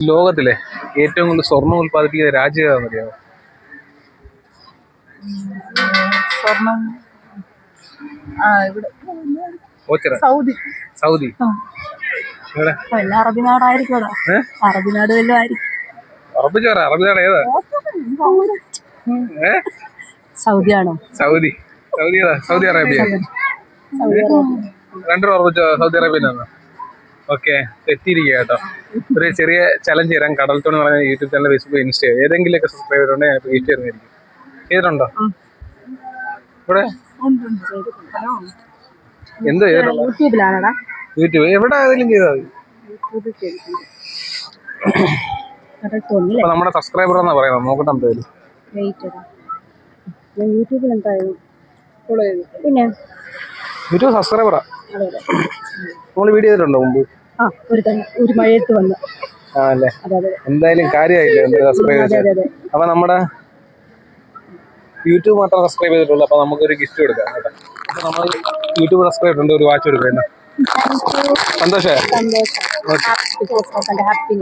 ലോകത്തിലെ ഏറ്റവും കൂടുതൽ സ്വർണം ഉൽപ്പാദിപ്പിക്കുന്ന രാജ്യം ഏതാണെന്നറിയാമോ സ്വർണം ഓച്ചിറ. സൗദി. സൗദി. അറബി നാടായിരിക്കും ഏ? അറബി നാട് വല്ലതും ആയിരിക്കും. അറബി അറബി നാട് ഏതാ? Saudi. Saudi Saudi Arabia. Arabia. രണ്ടു ഉറപ്പിച്ചോ സൗദി അറേബ്യയിലാണ് ഓക്കെ. എത്തിയിരിക്കുക കേട്ടോ. ഒരു ചെറിയ ചലഞ്ച് തരാം. കടൽ തോണി എന്ന് പറഞ്ഞ യൂട്യൂബ് ചാനൽ ഫേസ്ബുക്ക് ഇൻസ്റ്റ ഏതെങ്കിലുമൊക്കെ സബ്സ്ക്രൈബർ ഉണ്ടെങ്കിൽ ഞാൻ ഈസ്റ്റ് തരുന്നതായിരിക്കും ചെയ്തിട്ടുണ്ടോ? ഇവിടെ? എന്ത് ചെയ്തിട്ടുണ്ടോ യൂട്യൂബ്? എവിടെ ഏതെങ്കിലും ചെയ്താൽ മതി. നമ്മുടെ സബ്സ്ക്രൈബർ എന്നാ പറയുന്നത്. നോക്കട്ടെ എന്തായാലും യൂട്യൂബിൽ എന്തായാലും പിന്നെ? യൂട്യൂബ് സബ്സ്ക്രൈബറാ നമ്മൾ വീഡിയോ ചെയ്തിട്ടുണ്ടോ മുമ്പ്? ആ ഒരു തവണ ഒരു മഴയത്ത് വന്ന്. ആ അതെ അതെ. എന്തായാലും കാര്യമായില്ലേ സബ്സ്ക്രൈബ് അതെ അപ്പൊ നമ്മുടെ യൂട്യൂബ് മാത്രം സബ്സ്ക്രൈബ് ചെയ്തിട്ടുള്ളൂ. അപ്പൊ നമുക്കൊരു ഗിഫ്റ്റ് കൊടുക്കാം കേട്ടോ. അപ്പൊ നമ്മൾ യൂട്യൂബ് സബ്സ്ക്രൈബ് ഉണ്ട് ഒരു വാച്ച് കൊടുക്കാം സന്തോഷേ. സന്തോഷം. Happy happy